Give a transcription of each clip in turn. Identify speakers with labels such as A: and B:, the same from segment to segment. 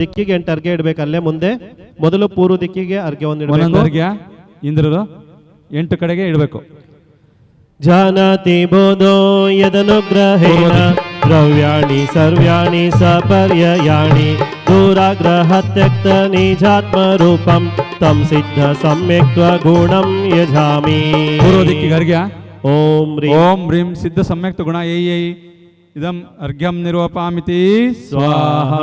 A: ದಿಕ್ಕಿಗೆ ಎಂಟು ಅರ್ಗೆ ಇಡ್ಬೇಕು. ಅಲ್ಲೇ ಮುಂದೆ ಮೊದಲು ಪೂರ್ವ ದಿಕ್ಕಿಗೆ ಅರ್ಗೆ
B: ಒಂದೊಂದು
A: ಇಡಬೇಕು.
B: ಅರ್ಘ್ಯ ಇಂದ್ರರು ಎಂಟು ಕಡೆಗೆ ಇಡಬೇಕು.
A: ಜಾನಾತಿ ಬೋಧೋ ಯದನುಗ್ರಹೇಣ ದ್ರವ್ಯಾಣಿ ಸರ್ವ್ಯಾಣಿ ಸಪರ್ಯಾಣಿ ದೂರಾಗ್ರಹ ತ್ಯಕ್ತ ನಿಜಾತ್ಮ ರೂಪಂ ತಂ ಸಿದ್ಧ ಸಮ್ಯಕ್ ಗುಣಂ ಯಜಾಮಿ.
B: ಪೂರ್ವ ದಿಕ್ಕಿಗೆ ಅರ್ಘ್ಯ
A: ಓಂ ರೀ.
B: ಓಂ ರೀಂ ಸಿದ್ಧ ಸಮ್ಯಕ್ತ ಗುಣ ಏ ಏಯ್. ಇದಂ ಅರ್ಘ್ಯಂ ನಿರೂಪಾಮಿತಿ. ಸ್ವಾಹ.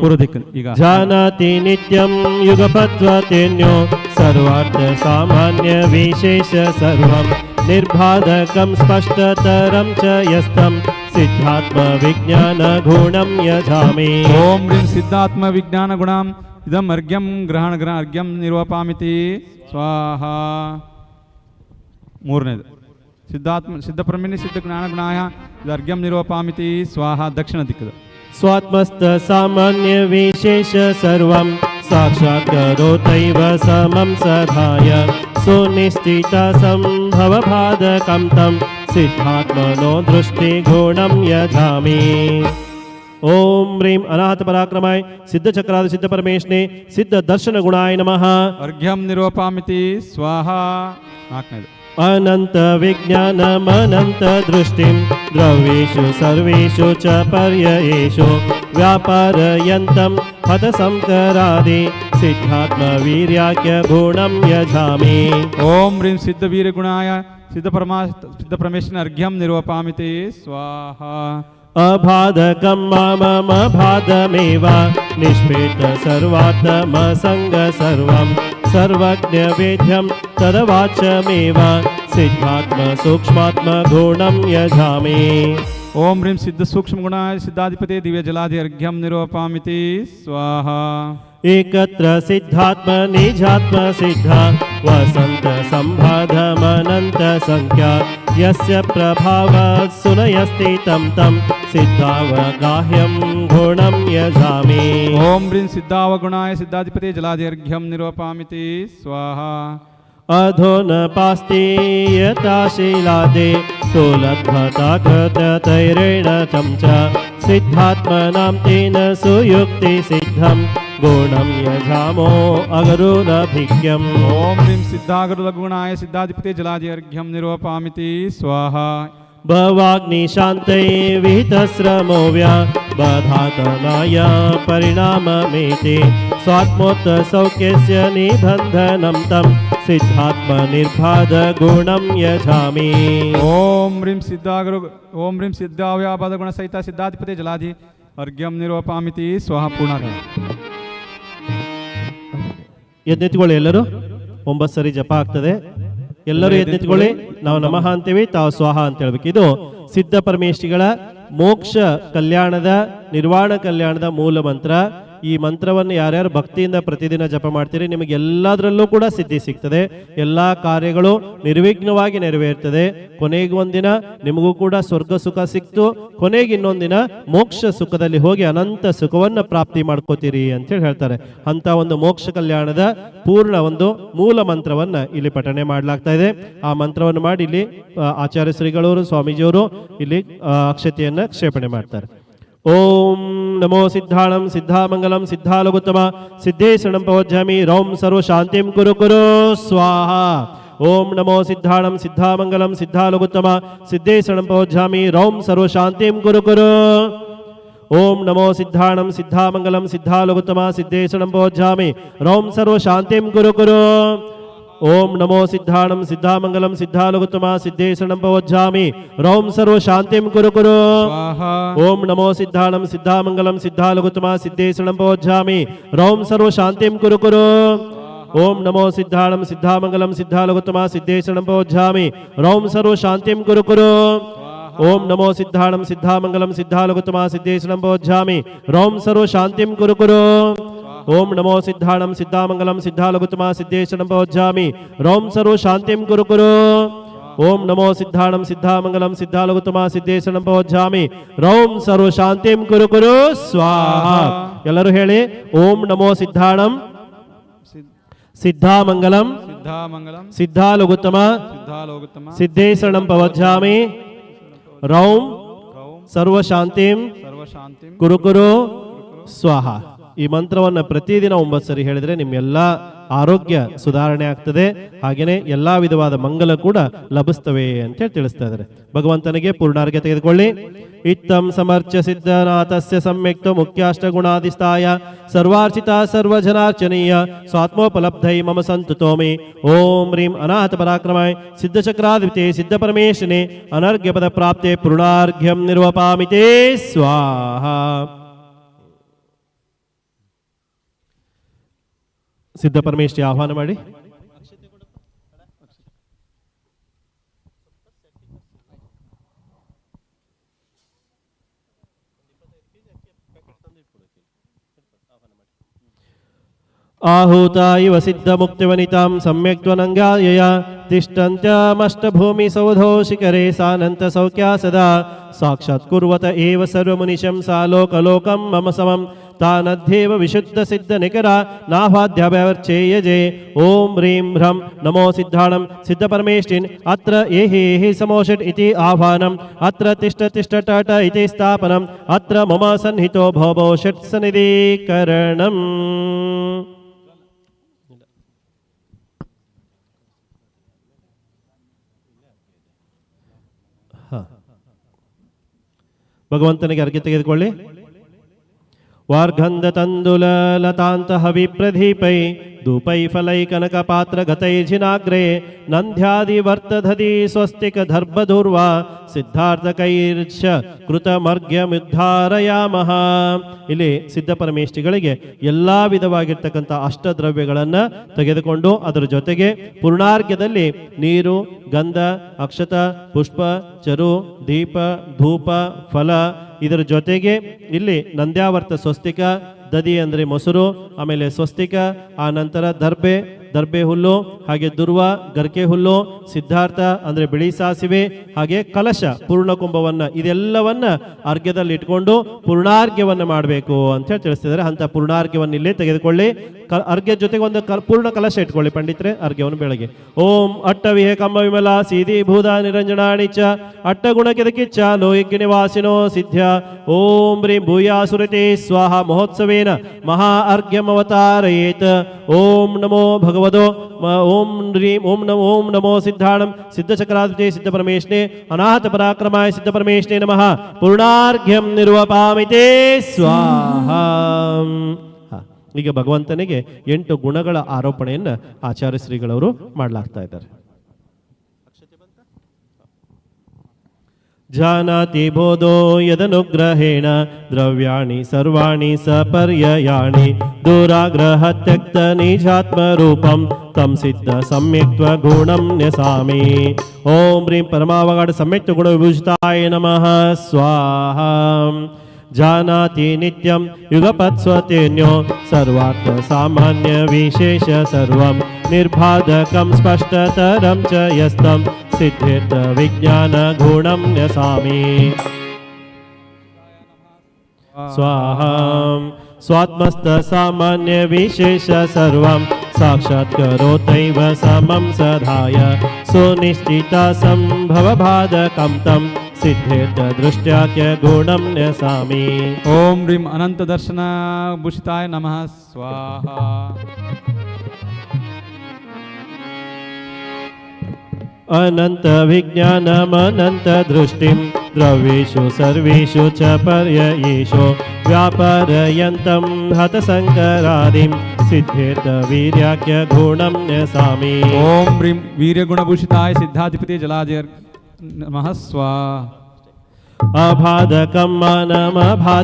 B: ಪೂರ್ವದಿಕ್ ಈಗ.
A: ಜಾನಾತಿ ನಿತ್ಯಂ ಯುಗಪತ್ವತೆನ್ಯೋ ಸರ್ವಾರ್ಥ ಸಾಮಾನ್ಯ ವಿಶೇಷ ಸರ್ವಂ. ನಿರ್ಬಾಧಕಂ ಸ್ಪಷ್ಟತರಂ ಚ ಯಸ್ತಂ ಸಿದ್ಧಾತ್ಮ ವಿಜ್ಞಾನ ಗುಣಂ ಯಜಾಮಿ.
B: ಓಂ ಹ್ರೀಂ ಸಿದ್ಧಾತ್ಮ ವಿಜ್ಞಾನ ಗುಣಂ. ಇದಂ ಅರ್ಘ್ಯಂ ಗ್ರಹಣ ಗ್ರಹ ಅರ್ಘ್ಯಂ ನಿರೂಪಾಮಿತಿ. ಸ್ವಾಹ. ಮೂರನೇದು.
A: सिद्धात्म सिद्ध प्रमेण सिद्ध ज्ञान सिद्धज्ञानगुणाया दर्घ्यं निरूपामिति स्वाहा दक्षिण दिख स्वात्मस्थ सामान्य विशेष दक्षिणदिक् स्वात्मस्थसामान्यविशेषसर्वं साक्षात्करोतैव समम सधाय। सुनिश्चिता संभव
B: सुनिश्चितसम्भवभादकं तम सिद्धात्मनो दृष्टि
A: गुणम यधामि ओम रीम अनाहत पराक्रमाय सिद्ध चक्राद सिद्ध परमेश सिद्ध दर्शन गुणाय नमः।
B: अर्घ्यम निरूपामिति स्वाहा। नाकनेदु अनन्तविज्ञानमनन्तदृष्टिं द्रव्येषु सर्वेषु च पर्ययेषु व्यापार यन्तं पदसंकरादि
A: सिद्धात्मवीर्याख्य गुणं व्यजामि ॐ सिद्धवीरगुणाय सिद्ध ते स्वाहा। अबाधकं मामबाधमेव निष्पीठ सर्वात्मसङ्गम् सर्वज्ञवेद्यं तदवाचमेव
B: सिद्धात्मसूक्ष्मात्मगुणं यजामि। ఓం హ్రీం సిద్ధ సూక్ష్మగుణ సిద్ధాధిపతి దివ్య జలాధిర్ఘ్యం నిరూపమితి స్వాహా
A: ఏకత్ర సిద్ధాత్మ నిజాత్మ సిద్ధ వసంత సంబాధమనంత సంఖ్యా यस्य प्रभावात् सुनयस्ति तं तं सिद्धावगाह्यं गुणं यजामि।
B: ॐ ह्रीं सिद्धावगुणाय सिद्धाधिपते जलादीर्घ्यं निरूपामिति स्वाहा।
A: अधो न पास्ति यथा यताशीलादे सुलघ्मतां च सिद्धात्मनां तेन सुयुक्ति सिद्धम्। गुणम यजामो अगरुण
B: भिज्ञम ओम ह्रीं सिद्धागरुण गुणाय सिद्धाधिपते जलाधिर्घ्यम निरूपामिति स्वाहा।
A: भवाग्निशान्तये विहितश्रमो व्या बधातनाय परिणाममेति। स्वात्मोत्सौख्यस्य निबन्धनं तं सिद्धात्मनिर्भादगुणं यजामि।
B: ॐ ह्रीं सिद्धागुरु ॐ ह्रीं सिद्धाव्यापादगुणसहिता सिद्धाधिपते जलाधि अर्घ्यं निरूपामिति स्वाहा पूर्णः
A: ಎದ್ದೆತ್ಕೊಳ್ಳಿ ಎಲ್ಲರೂ. ಒಂಬತ್ತು ಸರಿ ಜಪ ಆಗ್ತದೆ. ಎಲ್ಲರೂ ಎದ್ದೆತ್ಕೊಳ್ಳಿ. ನಾವು ನಮಃ ಅಂತೀವಿ, ತಾವು ಸ್ವಾಹ ಅಂತ ಹೇಳ್ಬೇಕು. ಇದು ಸಿದ್ಧ ಪರಮೇಶ್ವರಿಗಳ ಮೋಕ್ಷ ಕಲ್ಯಾಣದ, ನಿರ್ವಾಣ ಕಲ್ಯಾಣದ ಮೂಲ ಮಂತ್ರ. ಈ ಮಂತ್ರವನ್ನು ಯಾರ್ಯಾರು ಭಕ್ತಿಯಿಂದ ಪ್ರತಿದಿನ ಜಪ ಮಾಡ್ತೀರಿ, ನಿಮಗೆ ಎಲ್ಲದರಲ್ಲೂ ಕೂಡ ಸಿದ್ಧಿ ಸಿಗ್ತದೆ. ಎಲ್ಲ ಕಾರ್ಯಗಳು ನಿರ್ವಿಘ್ನವಾಗಿ ನೆರವೇರ್ತದೆ. ಕೊನೆಗೆ ಒಂದಿನ ನಿಮಗೂ ಕೂಡ ಸ್ವರ್ಗ ಸುಖ ಸಿಕ್ತು. ಕೊನೆಗೆ ಇನ್ನೊಂದಿನ ಮೋಕ್ಷ ಸುಖದಲ್ಲಿ ಹೋಗಿ ಅನಂತ ಸುಖವನ್ನ ಪ್ರಾಪ್ತಿ ಮಾಡ್ಕೋತೀರಿ ಅಂತೇಳಿ ಹೇಳ್ತಾರೆ. ಅಂತ ಒಂದು ಮೋಕ್ಷ ಕಲ್ಯಾಣದ ಪೂರ್ಣ ಒಂದು ಮೂಲ ಮಂತ್ರವನ್ನ ಇಲ್ಲಿ ಪಠನೆ ಮಾಡಲಾಗ್ತಾ ಇದೆ. ಆ ಮಂತ್ರವನ್ನು ಮಾಡಿ ಇಲ್ಲಿ ಆಚಾರ್ಯ ಶ್ರೀಗಳವರು, ಸ್ವಾಮೀಜಿಯವರು ಇಲ್ಲಿ ಅಕ್ಷತೆಯನ್ನ ಕ್ಷೇಪಣೆ ಮಾಡ್ತಾರೆ. ఓం నమో సిద్ధాళం సిద్ధామంగళం సిద్ధాలగుత్తమ సిద్ధేశ్వరం పవజ్జామి రౌం సర్వ శాంతిం కురు కురు స్వాహ. ఓం నమో సిద్ధాళం సిద్ధామంగళం సిద్ధాలగుత్తమ సిద్ధేశ్వరం పవజ్జామి రౌం సర్వ శాంతిం కురు కురు. ఓం నమో సిద్ధాణం సిద్ధామంగళం సిద్ధాలగుత్తమ సిద్ధేశ్వరం పవజ్జామి రౌం సర్వ శాంతిం కురు కురు. ఓం నమో సిద్ధానం సిద్ధామంగళం సిద్ధాలగుతమ సిద్ధేశనం పవజ్జామి రౌం సర్వ శాంతిం కురు కురు.
B: ఓం
A: నమో సిద్ధానం సిద్ధామంగళం సిద్ధాలగుతమ సిద్ధేశనం పవజ్జామి రౌం సర్వ శాంతిం కురు కురు. ఓం నమో సిద్ధానం సిద్ధామంగళం సిద్ధాలగుతమ సిద్ధేశనం పవజ్జామి రౌం సర్వ శాంతిం కురు కురు. ఓం నమో సిద్ధానం సిద్ధామంగళం సిద్ధాలగుతమ సిద్ధేశనం పవజ్జామి రౌం సర్వ శాంతిం కురు కురు. ಸರ್ವ ಶಾಂತಿಂ ಕುರು ಕುರು ಓಂ ನಮೋ ಸಿದ್ಧಾಣಂ ಸಿದ್ಧಾಮಂಗಲಂ ಸಿದ್ಧಾಲಗುತ್ತಮ ಸಿದ್ದೇಶಣಂ ಪವಜ್ಜಾಮಿ ರೌಂ ಸರ್ವ ಶಾಂತಿಂ ಕುರು ಕುರು ಓಂ ನಮೋ ಸಿದ್ಧಾಣಂ ಸಿದ್ಧಾಮಂಗಲಂ ಸಿದ್ಧಾಲಗುತ್ತಮ ಸಿದ್ದೇಶನಂ ಪವಜ್ಜಾಮಿ ರೌಂ ಸರ್ವ ಶಾಂತಿಂ ಕುರು ಕುರು ಸ್ವಾಹ ಎಲ್ಲರೂ ಹೇಳಿ ಓಂ ನಮೋ ಸಿದ್ಧಾಣಂ ಸಿದ್ಧಾಮಂಗಲಂ
B: ಸಿದ್ಧಾಮಂಗಲಂ
A: ಸಿದ್ಧಾಲಗುತ್ತಮ
B: ಸಿದ್ಧಾಲೋಗುತ್ತಮ
A: ಸಿದ್ದೇಶನಂ ಪವಜ್ಜಾಮಿ ರೌಂ
B: ಗೌಂ
A: ಸರ್ವ ಶಾಂತಿಂ
B: ಸರ್ವಶಾಂತಿಂ
A: ಕುರು ಕುರು ಸ್ವಾಹ ಈ ಮಂತ್ರವನ್ನ ಪ್ರತಿದಿನ ಒಂಬತ್ತು ಸರಿ ಹೇಳಿದ್ರೆ ನಿಮ್ಮೆಲ್ಲ ಆರೋಗ್ಯ ಸುಧಾರಣೆ ಆಗ್ತದೆ. ಹಾಗೇನೆ ಎಲ್ಲಾ ವಿಧವಾದ ಮಂಗಲ ಕೂಡ ಲಭಿಸ್ತವೆ ಅಂತ ಹೇಳಿ ತಿಳಿಸ್ತಾ ಇದ್ದಾರೆ. ಭಗವಂತನಿಗೆ ಪೂರ್ಣಾರ್ಘ್ಯ ತೆಗೆದುಕೊಳ್ಳಿ. ಇತ್ತಂ ಸಮರ್ಚ ಸಿದ್ಧನಾಥಸ್ಯ ಸಮ್ಯಕ್ತ ಮುಖ್ಯಾಷ್ಟ ಗುಣಾಧಿಸ್ತಾಯ ಸರ್ವಾರ್ಚಿತ ಸರ್ವಜನಾರ್ಚನೀಯ. ಸ್ವಾತ್ಮೋಪಲಬ್ಧೈ ಮಮ ಸಂತು ತೋಮಿ ಓಂ ರೀಂ ಅನಾಥ ಪರಾಕ್ರಮಾಯ. ಸಿದ್ಧಚಕ್ರಾಧಿಪತೆ ಸಿದ್ಧ ಪರಮೇಶನೇ. ಅನರ್ಘ್ಯ ಪದ ಪ್ರಾಪ್ತೆ ಪೂರ್ಣಾರ್ಘ್ಯಂ ನಿರ್ವಪಾಮಿತೇ ಸ್ವಾಹ. ಸಿದ್ಧ ಪರಮೇಶ್ವರಿ ಆಹ್ವಾನ ಮಾಡಿ आहूत इव सिद्धमुक्तिवनितां सम्यक्त्वनङ्गायया तिष्ठन्त्यमष्टभूमिसौधौ शिखरे सानन्तसौख्या सदा साक्षात् कुर्वत एव सर्वमुनिशं सा తానధ్యేవ విశుద్ధ సిద్ధ నికర నాభాధ్యాపర్చేయజే ఓం హ్రీం హ్రం నమో సిద్ధాణం సిద్ధ పరమేష్టిన్ అత్ర ఏ హే హి సమోషట్ ఇది ఆహ్వానం అత్ర తిష్ట తిష్ట టట ఇది స్థాపనం అత్ర మమ సన్నిహితో భవో షట్ సన్నిధీకరణం ಭಗವಂತನಿಗೆ ಅರ್ಘ್ಯ ತೆಗೆದುಕೊಳ್ಳಿ वार्गन्धतण्डुललतान्तः विप्रदीपै ಲತಾಂತ ಹವಿ ಪ್ರದೀಪೈ ಧೂಪೈ ಫಲೈ ಕನಕ ಪಾತ್ರ ಗತೈರ್ಜಿನಾಗ್ರೆ ನಂದ್ಯಾದಿ ವರ್ತಧದಿ ಸ್ವಸ್ತಿಕ ದರ್ಭಧೂರ್ವ ಸಿದ್ಧಾರ್ಥ ಕೈರ್ಷ ಕೃತ ಮರ್ಘ್ಯಮಿದ್ಧಾರಯಾಮಹ ಇಲ್ಲಿ ಸಿದ್ಧ ಎಲ್ಲ ಎಲ್ಲಾ ವಿಧವಾಗಿರ್ತಕ್ಕಂಥ ಅಷ್ಟದ್ರವ್ಯಗಳನ್ನು ತೆಗೆದುಕೊಂಡು ಅದರ ಜೊತೆಗೆ ಪೂರ್ಣಾರ್ಘ್ಯದಲ್ಲಿ ನೀರು, ಗಂಧ, ಅಕ್ಷತ, ಪುಷ್ಪ, ಚರು, ದೀಪ, ಧೂಪ, ಫಲ ಇದರ ಜೊತೆಗೆ ಇಲ್ಲಿ ನಂದ್ಯಾವರ್ತ ಸ್ವಸ್ತಿಕ ದದಿ ಅಂದರೆ ಮೊಸರು ಆಮೇಲೆ ಸ್ವಸ್ತಿಕ ಆ ನಂತರ ದರ್ಬೆ ದರ್ಬೆ ಹುಲ್ಲು, ಹಾಗೆ ದುರ್ವ, ಗರ್ಕೆ ಹುಲ್ಲು, ಸಿದ್ಧಾರ್ಥ, ಅಂದ್ರೆ ಬಿಳಿ ಸಾಸಿವೆ, ಹಾಗೆ ಕಲಶ ಪೂರ್ಣ ಕುಂಭವನ್ನ ಇದೆಲ್ಲವನ್ನ ಅರ್ಘ್ಯದಲ್ಲಿ ಇಟ್ಕೊಂಡು ಪೂರ್ಣಾರ್ಘ್ಯವನ್ನು ಮಾಡಬೇಕು ಅಂತ ಹೇಳಿ ತಿಳಿಸ್ತಿದ್ದಾರೆ. ಅಂತ ಪೂರ್ಣಾರ್ಘ್ಯವನ್ನು ಇಲ್ಲೇ ತೆಗೆದುಕೊಳ್ಳಿ. ಅರ್ಘ್ಯ ಜೊತೆಗೆ ಒಂದು ಪೂರ್ಣ ಕಲಶ ಇಟ್ಕೊಳ್ಳಿ ಪಂಡಿತ್ರೆ, ಅರ್ಘ್ಯವನ್ನು ಬೆಳಗ್ಗೆ. ಓಂ ಅಟ್ಟ ವಿಹೇ ಕಮ್ಮ ವಿಮಲ ಸೀದಿ ಭೂದ ನಿರಂಜನಾಣಿ ಚ ಅಟ್ಟಗುಣ ಚ ಲೋಹಿಗ್ಯ ನಿವಾಸಿನೋ ಸಿದ್ಧ ಓಂ ರೀ ಭೂಯಾಸುರತೆ ಸ್ವಾಹ ಮಹೋತ್ಸವೇನ ಮಹಾ ಅರ್ಘ್ಯಮವತಾರಯೇತ್. ಓಂ ನಮೋ ಭಗವದೋ ಮ- ಓಂ ಹ್ರೀಂ ಓಂ ನಮೋ ಓಂ ನಮೋ ಸಿದ್ಧಾಣಂ ಸಿದ್ಧಚಕ್ರಾಧಿಪತಿ ಸಿದ್ಧ ಪರಮೇಶ್ನೆ ಅನಾಥ ಪರಾಕ್ರಮಾಯ ಸಿದ್ಧ ಪರಮೇಶ್ನೆ ನಮಃ ಪೂರ್ಣಾರ್ಘ್ಯಂ ನಿರ್ವಪಾಮಿತೇ ಸ್ವಾಹ. ಈಗ ಭಗವಂತನಿಗೆ ಎಂಟು ಗುಣಗಳ ಆರೋಪಣೆಯನ್ನು ಆಚಾರ್ಯ ಶ್ರೀಗಳವರು ಮಾಡಲಾಗ್ತಾ ಇದ್ದಾರೆ जानाति बोधो यदनुग्रहेण द्रव्याणि सर्वाणि सपर्ययाणि दूराग्रहत्यक्तनिजात्मरूपं तं सिद्धसम्यक्त्वगुणं न्यसामि ॐ ह्रीं परमावगाढ सम्यक्त्वगुणविभूषिताय नमः स्वाहा जानाति नित्यं युगपत् स्वतेन्यो सर्वात्मसा सर्वं निर्भाधं स्पष्टं न्यसामि। स्वाहां स्वात्मस्थसामान्यविशेष सर्वं साक्षात्करोतैव समं सधाय सुनिश्चितासम्भवभाधकं तं सिद्धेत दृष्ट्या
B: च गुणं न सामि ॐ ह्रीं अनन्तदर्शनभूषिताय
A: नमः स्वाहा अनन्तविज्ञानमनन्तदृष्टिं द्रव्येषु सर्वेषु च पर्ययेषु व्यापारयन्तं हतशङ्करादिं सिद्धेर्वीर्याख्यगुणं न सामि
B: ॐ ह्रीं वीर्यगुणभूषिताय सिद्धाधिपते जलाधिर् नमः स्वा
A: अबाधकं स्वाहाधकं मानमभा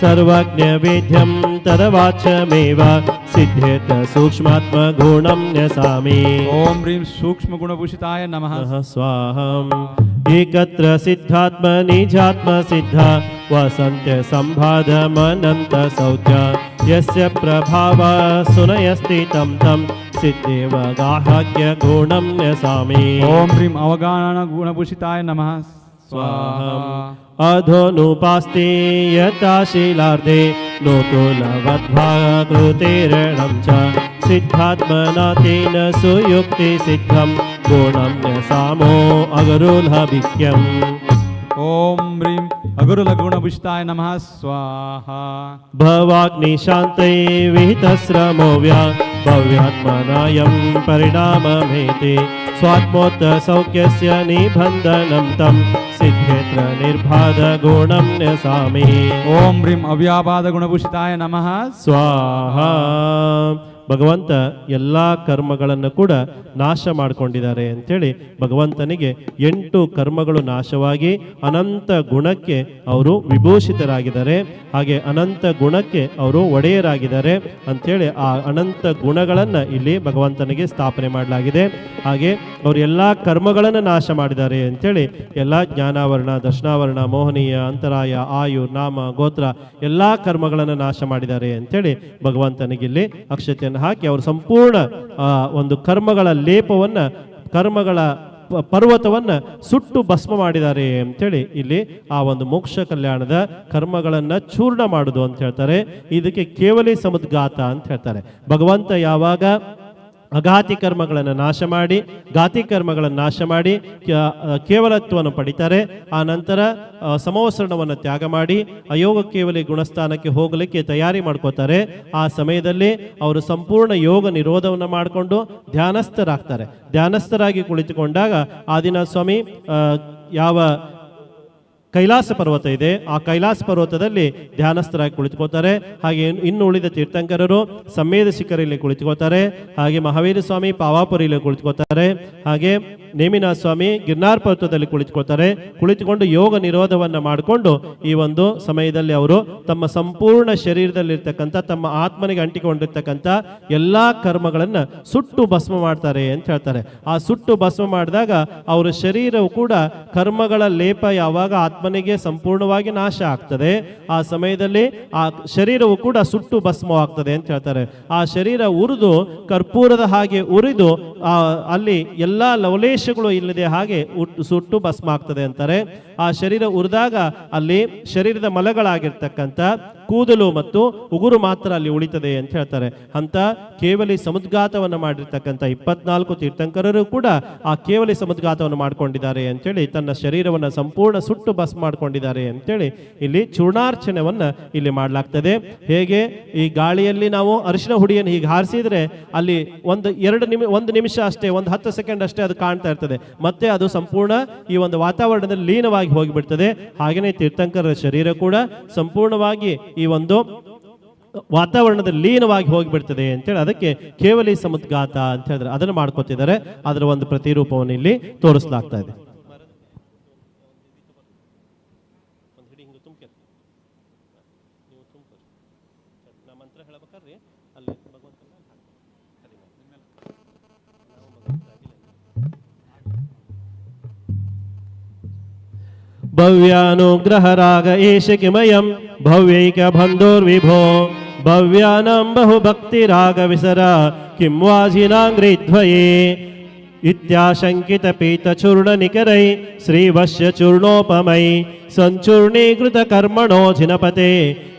A: सर्वज्ञवेद्यं तदवाच्यमेव सिद्ध्येत सूक्ष्मात्मगुणं न्यसामि।
B: ॐ ह्रीं सूक्ष्मगुणभूषिताय
A: नमः। स्वाहम्। एकत्र सिद्धात्मनिजात्मसिद्धा निजात्मसिद्धा वसन्त्य सम्भाधमन यस्य प्रभावः सुनयस्ति तं तं सिद्धे
B: मुणं यसामि। ॐ अवगागुणभूषिताय नमः। स्वाहा।
A: अधोनुपास्ति यथा यदा शीलार्थे नूतुलवद्भकृते च सिद्धात्मना तेन सुयुक्ति सिद्धं गोणं यसामो अगरुहभिज्ञम्
B: ॐ ह्रीं अगुरुलगुणभूषिताय नमः स्वाहा
A: भवाग्निशान्तये विहितश्रमो व्या भव्यात्मनायं परिणाममेते स्वात्मोत्तसौख्यस्य निबन्धनं तं सिद्धेत्र निर्बाधगुणं न्यसामि
B: ॐ ह्रीं अव्यापादगुणभूषिताय नमः
A: स्वाहा ಭಗವಂತ ಎಲ್ಲ ಕರ್ಮಗಳನ್ನು ಕೂಡ ನಾಶ ಮಾಡಿಕೊಂಡಿದ್ದಾರೆ ಅಂಥೇಳಿ ಭಗವಂತನಿಗೆ ಎಂಟು ಕರ್ಮಗಳು ನಾಶವಾಗಿ ಅನಂತ ಗುಣಕ್ಕೆ ಅವರು ವಿಭೂಷಿತರಾಗಿದ್ದಾರೆ. ಹಾಗೆ ಅನಂತ ಗುಣಕ್ಕೆ ಅವರು ಒಡೆಯರಾಗಿದ್ದಾರೆ ಅಂಥೇಳಿ ಆ ಅನಂತ ಗುಣಗಳನ್ನು ಇಲ್ಲಿ ಭಗವಂತನಿಗೆ ಸ್ಥಾಪನೆ ಮಾಡಲಾಗಿದೆ. ಹಾಗೆ ಅವರು ಎಲ್ಲ ಕರ್ಮಗಳನ್ನು ನಾಶ ಮಾಡಿದ್ದಾರೆ ಅಂಥೇಳಿ ಎಲ್ಲ ಜ್ಞಾನಾವರಣ, ದರ್ಶನಾವರಣ, ಮೋಹನೀಯ, ಅಂತರಾಯ, ಆಯು, ನಾಮ, ಗೋತ್ರ ಎಲ್ಲ ಕರ್ಮಗಳನ್ನು ನಾಶ ಮಾಡಿದ್ದಾರೆ ಅಂಥೇಳಿ ಭಗವಂತನಿಗೆ ಇಲ್ಲಿ ಅಕ್ಷತೆಯನ್ನು ಹಾಕಿ ಅವರು ಸಂಪೂರ್ಣ ಒಂದು ಕರ್ಮಗಳ ಲೇಪವನ್ನು, ಕರ್ಮಗಳ ಪರ್ವತವನ್ನು ಪರ್ವತವನ್ನ ಸುಟ್ಟು ಭಸ್ಮ ಮಾಡಿದ್ದಾರೆ ಅಂತೇಳಿ ಇಲ್ಲಿ ಆ ಒಂದು ಮೋಕ್ಷ ಕಲ್ಯಾಣದ ಕರ್ಮಗಳನ್ನ ಚೂರ್ಣ ಮಾಡುದು ಅಂತ ಹೇಳ್ತಾರೆ. ಇದಕ್ಕೆ ಕೇವಲ ಸಮದ್ಗಾತ ಅಂತ ಹೇಳ್ತಾರೆ. ಭಗವಂತ ಯಾವಾಗ ಅಘಾತಿ ಕರ್ಮಗಳನ್ನು ನಾಶ ಮಾಡಿ, ಘಾತಿ ಕರ್ಮಗಳನ್ನು ನಾಶ ಮಾಡಿ ಕೇವಲತ್ವವನ್ನು ಪಡಿತಾರೆ. ಆ ನಂತರ ಸಮವಸರಣವನ್ನು ತ್ಯಾಗ ಮಾಡಿ, ಅಯೋಗ ಕೇವಲಿ ಗುಣಸ್ಥಾನಕ್ಕೆ ಹೋಗಲಿಕ್ಕೆ ತಯಾರಿ ಮಾಡ್ಕೋತಾರೆ. ಆ ಸಮಯದಲ್ಲಿ ಅವರು ಸಂಪೂರ್ಣ ಯೋಗ ನಿರೋಧವನ್ನು ಮಾಡಿಕೊಂಡು ಧ್ಯಾನಸ್ಥರಾಗ್ತಾರೆ. ಧ್ಯಾನಸ್ಥರಾಗಿ ಕುಳಿತುಕೊಂಡಾಗ, ಆ ದಿನ ಸ್ವಾಮಿ ಯಾವ ಕೈಲಾಸ ಪರ್ವತ ಇದೆ. ಆ ಕೈಲಾಸ ಪರ್ವತದಲ್ಲಿ ಧ್ಯಾನಸ್ಥರಾಗಿ ಕುಳಿತುಕೊಳ್ತಾರೆ. ಹಾಗೆ ಇನ್- ಇನ್ನು ಉಳಿದ ತೀರ್ಥಂಕರರು ಸಂವೇದ ಶಿಖರಲ್ಲಿ ಕುಳಿತುಕೋತಾರೆ ಹಾಗೆ ಮಹಾವೀರ ಸ್ವಾಮಿ ಪಾವಾಪುರಿಯಲ್ಲಿ ಕುಳಿತುಕೊಳ್ತಾರೆ. ಹಾಗೆ ನೇಮಿನಾಥ ಸ್ವಾಮಿ ಗಿರ್ನಾರ್ ಪರ್ವತದಲ್ಲಿ ಕುಳಿತುಕೊಳ್ತಾರೆ. ಕುಳಿತುಕೊಂಡು ಯೋಗ ನಿರೋಧವನ್ನು ಮಾಡಿಕೊಂಡು ಈ ಒಂದು ಸಮಯದಲ್ಲಿ ಅವರು ತಮ್ಮ ಸಂಪೂರ್ಣ ಶರೀರದಲ್ಲಿರ್ತಕ್ಕಂಥ, ತಮ್ಮ ಆತ್ಮನಿಗೆ ಅಂಟಿಕೊಂಡಿರ್ತಕ್ಕಂಥ ಎಲ್ಲಾ ಕರ್ಮಗಳನ್ನು ಸುಟ್ಟು ಭಸ್ಮ ಮಾಡ್ತಾರೆ ಅಂತ ಹೇಳ್ತಾರೆ. ಆ ಸುಟ್ಟು ಭಸ್ಮ ಮಾಡಿದಾಗ ಅವರ ಶರೀರವು ಕೂಡ ಕರ್ಮಗಳ ಲೇಪ ಯಾವಾಗ ಆತ್ಮನಿಗೆ ಸಂಪೂರ್ಣವಾಗಿ ನಾಶ ಆಗ್ತದೆ, ಆ ಸಮಯದಲ್ಲಿ ಆ ಶರೀರವು ಕೂಡ ಸುಟ್ಟು ಭಸ್ಮವಾಗ್ತದೆ ಅಂತ ಹೇಳ್ತಾರೆ. ಆ ಶರೀರ ಉರಿದು, ಕರ್ಪೂರದ ಹಾಗೆ ಉರಿದು ಅಲ್ಲಿ ಎಲ್ಲಾ ಲವಲೇಶಗಳು ಇಲ್ಲದೆ ಹಾಗೆ ಸುಟ್ಟು ಭಸ್ಮ ಆಗ್ತದೆ ಅಂತಾರೆ. ಆ ಶರೀರ ಉರಿದಾಗ ಅಲ್ಲಿ ಶರೀರದ ಮಲಗಳಾಗಿರ್ತಕ್ಕಂಥ ಕೂದಲು ಮತ್ತು ಉಗುರು ಮಾತ್ರ ಅಲ್ಲಿ ಉಳಿತದೆ ಅಂತ ಹೇಳ್ತಾರೆ. ಅಂತ ಕೇವಲಿ ಸಮುದ್ಘಾತವನ್ನು ಮಾಡಿರ್ತಕ್ಕಂಥ ಇಪ್ಪತ್ನಾಲ್ಕು ತೀರ್ಥಂಕರರು ಕೂಡ ಆ ಕೇವಲಿ ಸಮುದ್ಘಾತವನ್ನು ಮಾಡಿಕೊಂಡಿದ್ದಾರೆ ಅಂತೇಳಿ ತನ್ನ ಶರೀರವನ್ನು ಸಂಪೂರ್ಣ ಸುಟ್ಟು ಬಸ್ ಮಾಡಿಕೊಂಡಿದ್ದಾರೆ ಅಂತೇಳಿ ಇಲ್ಲಿ ಚೂರ್ಣಾರ್ಚನೆಯನ್ನ ಇಲ್ಲಿ ಮಾಡಲಾಗ್ತದೆ. ಹೇಗೆ? ಈ ಗಾಳಿಯಲ್ಲಿ ನಾವು ಅರಿಶಿನ ಹುಡಿಯನ್ನು ಹೀಗೆ ಹಾರಿಸಿದ್ರೆ ಅಲ್ಲಿ ಒಂದು ಎರಡು ನಿಮಿ, ಒಂದು ನಿಮಿಷ ಅಷ್ಟೇ, ಒಂದು ಹತ್ತು ಸೆಕೆಂಡ್ ಅಷ್ಟೇ ಅದು ಕಾಣ್ತಾ ಇರ್ತದೆ. ಮತ್ತೆ ಅದು ಸಂಪೂರ್ಣ ಈ ಒಂದು ವಾತಾವರಣದಲ್ಲಿ ಲೀನವಾಗಿ ಹೋಗಿಬಿಡ್ತದೆ. ಹಾಗೆಯೇ ತೀರ್ಥಂಕರರ ಶರೀರ ಕೂಡ ಸಂಪೂರ್ಣವಾಗಿ ಈ ಒಂದು ವಾತಾವರಣದಲ್ಲಿ ಲೀನವಾಗಿ ಹೋಗಿಬಿಡ್ತದೆ ಅಂತೇಳಿ ಅದಕ್ಕೆ ಕೇವಲಿ ಸಮದ್ಘಾತ ಅಂತ ಹೇಳಿದ್ರೆ ಅದನ್ನು ಮಾಡ್ಕೊತಿದ್ದಾರೆ. ಅದರ ಒಂದು ಪ್ರತಿರೂಪವನ್ನು ಇಲ್ಲಿ ತೋರಿಸಲಾಗ್ತಾ ಇದೆ. ಭವ್ಯಾನುಗ್ರಹರಾಗ ಏಷ ಕಿಮಯಂ भव्यैकबन्धोर्विभो भव्यानां बहुभक्तिरागविसर किं वाजिनां गृध्वये इत्याशङ्कितपीतचूर्णनिकरै श्रीवश्यचूर्णोपमै सञ्चूर्णीकृतकर्मणो जिनपते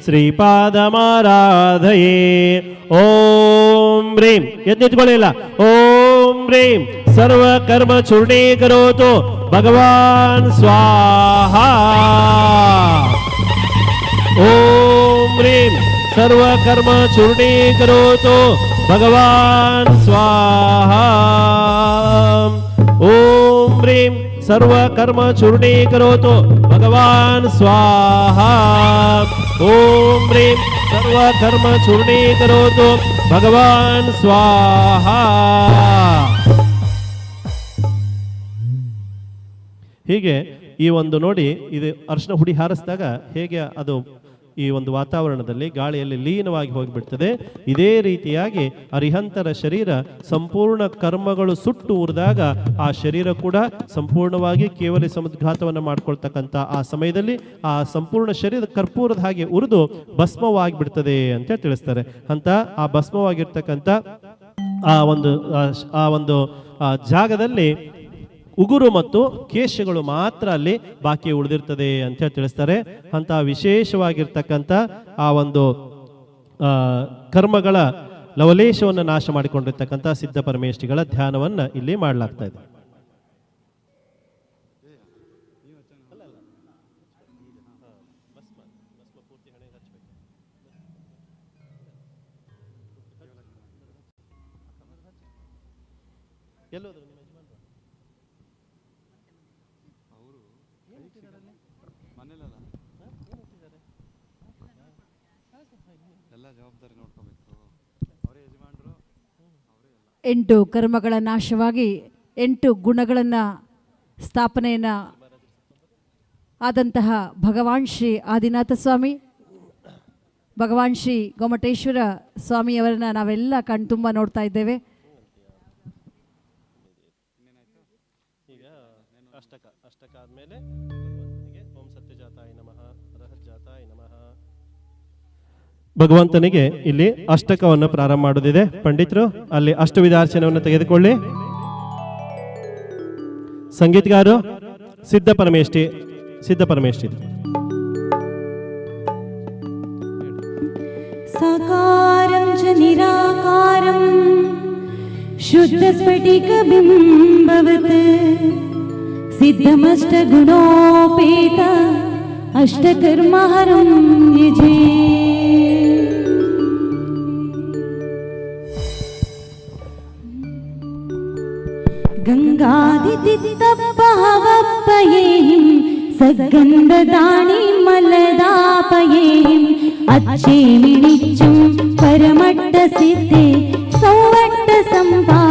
A: श्रीपादमाराधये ॐ ह्रीं यद्यज्वलेला ॐ ह्रीं सर्वकर्मचूर्णीकरोतु भगवान् स्वाहा ಚೂರ್ಣೀಕರೋತು ಭಗವಾನ್ ಸ್ವಾಹ ಓಂ ಹ್ರೀಂ ಸರ್ವ ಕರ್ಮ ಚೂರ್ಣೀಕರೋತು ಭಗವಾನ್ ಸ್ವಾಹ ಓಂ ಹ್ರೀಂ ಸರ್ವ ಕರ್ಮ ಚೂರ್ಣೀಕರೋತು ಭಗವಾನ್ ಸ್ವಾಹಾ ಹೀಗೆ ಈ ಒಂದು ನೋಡಿ ಇದು ಅರ್ಶನ ಹುಡಿ ಹಾರಿಸಿದಾಗ ಹೇಗೆ ಅದು ಈ ಒಂದು ವಾತಾವರಣದಲ್ಲಿ ಗಾಳಿಯಲ್ಲಿ ಲೀನವಾಗಿ ಹೋಗಿಬಿಡ್ತದೆ. ಇದೇ ರೀತಿಯಾಗಿ ಅರಿಹಂತರ ಶರೀರ ಸಂಪೂರ್ಣ ಕರ್ಮಗಳು ಸುಟ್ಟು ಉರಿದಾಗ ಆ ಶರೀರ ಕೂಡ ಸಂಪೂರ್ಣವಾಗಿ ಕೇವಲ ಸಮದ್ಘಾತವನ್ನು ಮಾಡ್ಕೊಳ್ತಕ್ಕಂಥ ಆ ಸಮಯದಲ್ಲಿ ಆ ಸಂಪೂರ್ಣ ಶರೀರ ಕರ್ಪೂರದ ಹಾಗೆ ಉರಿದು ಭಸ್ಮವಾಗಿಬಿಡ್ತದೆ ಅಂತ ತಿಳಿಸ್ತಾರೆ. ಅಂತ ಆ ಭಸ್ಮವಾಗಿರ್ತಕ್ಕಂಥ ಆ ಒಂದು ಆ ಒಂದು ಜಾಗದಲ್ಲಿ ಉಗುರು ಮತ್ತು ಕೇಶಗಳು ಮಾತ್ರ ಅಲ್ಲಿ ಬಾಕಿ ಉಳಿದಿರ್ತದೆ ಅಂತ ಹೇಳಿ ತಿಳಿಸ್ತಾರೆ. ಅಂತ ವಿಶೇಷವಾಗಿರ್ತಕ್ಕಂಥ ಆ ಒಂದು ಕರ್ಮಗಳ ಲವಲೇಶವನ್ನು ನಾಶ ಮಾಡಿಕೊಂಡಿರ್ತಕ್ಕಂಥ ಸಿದ್ಧ ಪರಮೇಶ್ವರಿಗಳ ಧ್ಯಾನವನ್ನ ಇಲ್ಲಿ ಮಾಡಲಾಗ್ತಾ ಇದೆ.
C: ಎಂಟು ಕರ್ಮಗಳ ನಾಶವಾಗಿ ಎಂಟು ಗುಣಗಳನ್ನು ಸ್ಥಾಪನೆಯನ್ನು ಆದಂತಹ ಭಗವಾನ್ ಶ್ರೀ ಆದಿನಾಥ ಸ್ವಾಮಿ ಭಗವಾನ್ ಶ್ರೀ ಗೊಮಟೇಶ್ವರ ಸ್ವಾಮಿಯವರನ್ನ ನಾವೆಲ್ಲ ಕಣ್ತುಂಬ ನೋಡ್ತಾ ಇದ್ದೇವೆ.
A: ಭಗವಂತನಿಗೆ ಇಲ್ಲಿ ಅಷ್ಟಕವನ್ನು ಪ್ರಾರಂಭ ಮಾಡೋದಿದೆ ಪಂಡಿತರು, ಅಲ್ಲಿ ಅಷ್ಟವಿಧಾರ್ಚನವನ್ನು ತೆಗೆದುಕೊಳ್ಳಿ. ಸಂಗೀತಗಾರು, ಸಿದ್ಧ ಪರಮೇಷ್ಠಿ, ಸಿದ್ಧ ಚ
D: ನಿರಾಕಾರಂ, ಶುದ್ಧ ಸ್ಫಟಿಕ ಬಿಂಬವತ್. ಸಿದ್ಧಮಷ್ಟ ಗುಣೋಪೇತ, ಅಷ್ಟಕರ್ಮ ಯಜೇ. മലതാപയേയും സഗന്ധദാണി മലതാപയേയും അച്ഛേ മിണിച്ചും പരമട്ട സിദ്ധി സൗവട്ട സംഭാ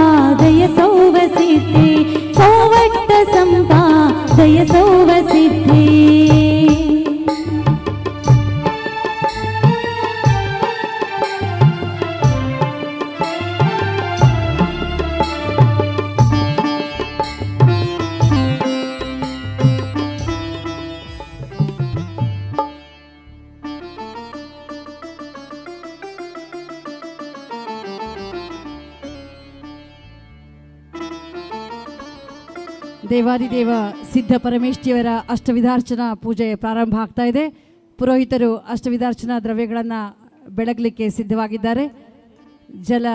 C: ದೇವಾದಿದೇವ ಸಿದ್ಧ ಪರಮೇಶ್ವರ ಅಷ್ಟವಿಧಾರ್ಚನಾ ಪೂಜೆ ಪ್ರಾರಂಭ ಆಗ್ತಾ ಇದೆ. ಪುರೋಹಿತರು ಅಷ್ಟವಿಧಾರ್ಚನಾ ದ್ರವ್ಯಗಳನ್ನು ಬೆಳಗಲಿಕ್ಕೆ ಸಿದ್ಧವಾಗಿದ್ದಾರೆ. ಜಲ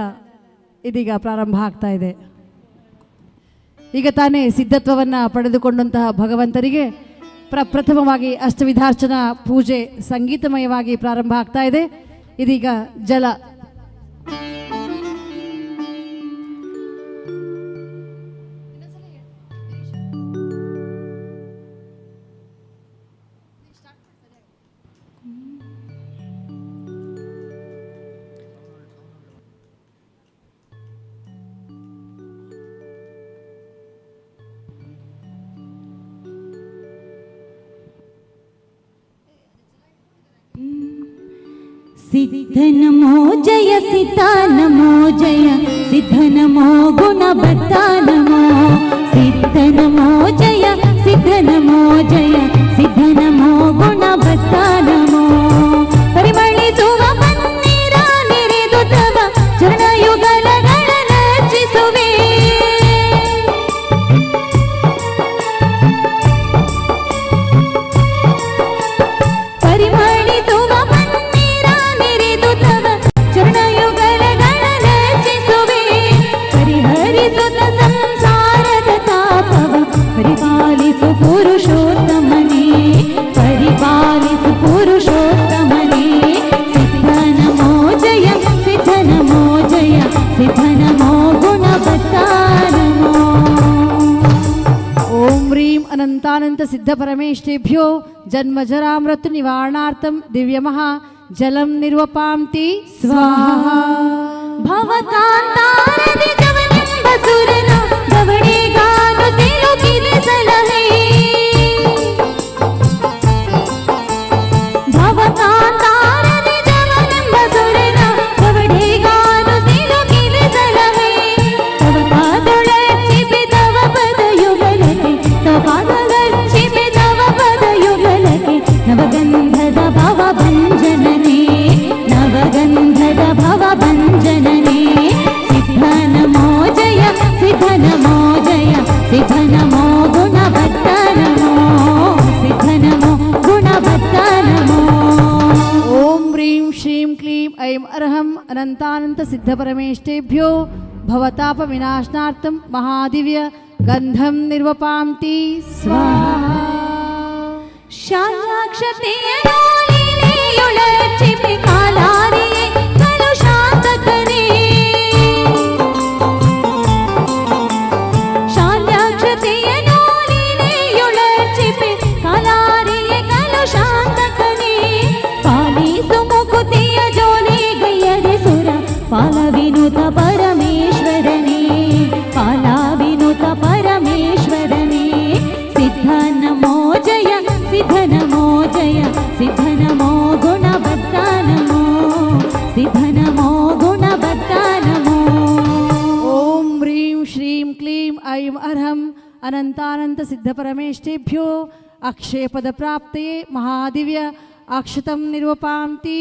C: ಇದೀಗ ಪ್ರಾರಂಭ ಆಗ್ತಾ ಇದೆ. ಈಗ ತಾನೇ ಸಿದ್ಧತ್ವವನ್ನು ಪಡೆದುಕೊಂಡಂತಹ ಭಗವಂತರಿಗೆ ಪ್ರಪ್ರಥಮವಾಗಿ ಅಷ್ಟವಿಧಾರ್ಚನಾ ಪೂಜೆ ಸಂಗೀತಮಯವಾಗಿ ಪ್ರಾರಂಭ ಆಗ್ತಾ ಇದೆ. ಇದೀಗ ಜಲ
D: सिद्ध नमो जय सिद्धा नमो जय
C: सिद्धपरमेष्टेभ्यो जन्मजरामृतनिवारणार्थं दिव्यमः
D: जलं निर्वपान्ति स्वाहा।
C: भवतान्तारनि सिद्धपरमेष्टेभ्यो भवतापविनाशनार्थं महादिव्य
D: गन्धं निर्वपांति स्वाहा। शालाक्षते అనంతానంత సిద్ధపరమేష్టేభ్యో అక్షయపద ప్రాప్తయే మహాదివ్య అక్షతం నిరూపాంతి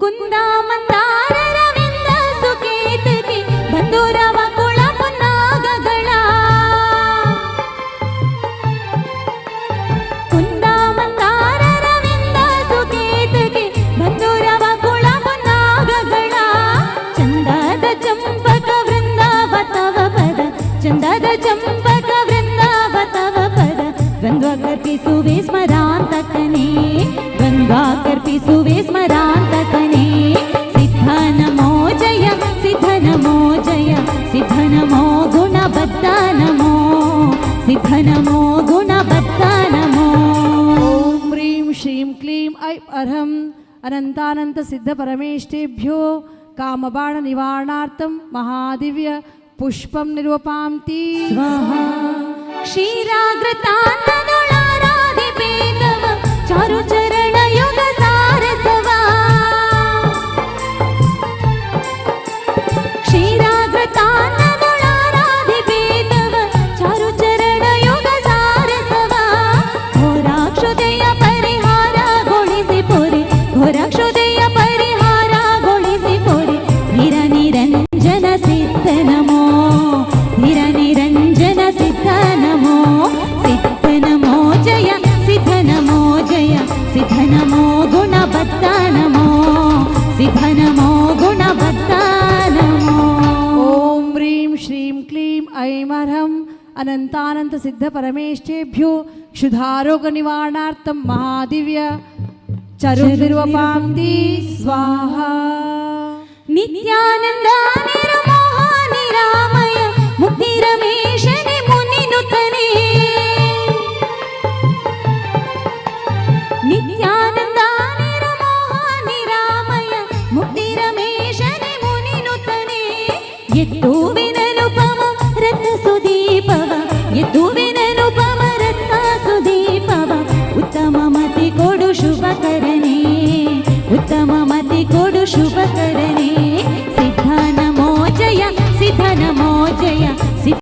D: కుందామందార రవింద సుకేతకి బంధురవ కుళపు నాగ पीसुवे स्मरान् ततने गङ्गाकर पीसुवे स्मरान् ततने सिद्ध नमो जय सिद्ध नमो जय सिद्ध नमो गुणबद्ध नमो सिद्ध नमो गुणबद्ध नमो।
C: ॐ ह्रीं श्रीं क्लीं ऐ अर्हम् अनन्तानन्तसिद्धपरमेष्टेभ्यो कामबाणनिवारणार्थं महादिव्य पुष्पं निरूपान्ति।
D: स्वाहा।
C: क्षीराग्रतान्तनुळा परमेष्ठेभ्यो क्षुधारोग निवारणार्थं महादिव्य चरुनिर्वपान्ति स्वाहा
D: नित्यानन्दा निर्मोहा निराम